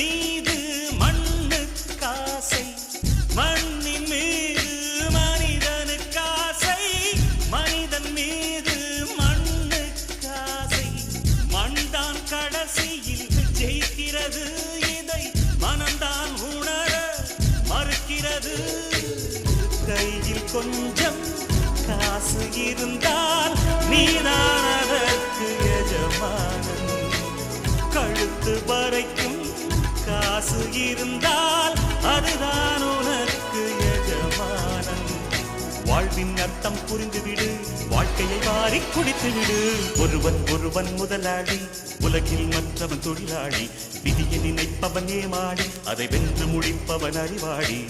மீது மண்ணுக்காசை மண்ணின் மீது மனிதனுக்காசை மனிதன் மீது மண்ணுக்காசை மண்தான் கடைசியில் ஜெயிக்கிறது இதை மனம்தான் உணர மறுக்கிறது. கையில் கொஞ்சம் காசு இருந்தால் நீதான் அதற்கு எஜமானன். கழுத்து வரைக்கும் காசு இருந்தால் அதுதான் உனக்கு எஜமானம் வாழ்வின் அர்த்தம் புரிந்துவிடு வாழ்க்கையை வாரி குடித்துவிடு. ஒருவன் ஒருவன் முதலாளி உலகில் மற்றவன் தொழிலாளி. விதியை நினைப்பவன் ஏமாடி அதை வென்று முடிப்பவன் அறிவாடி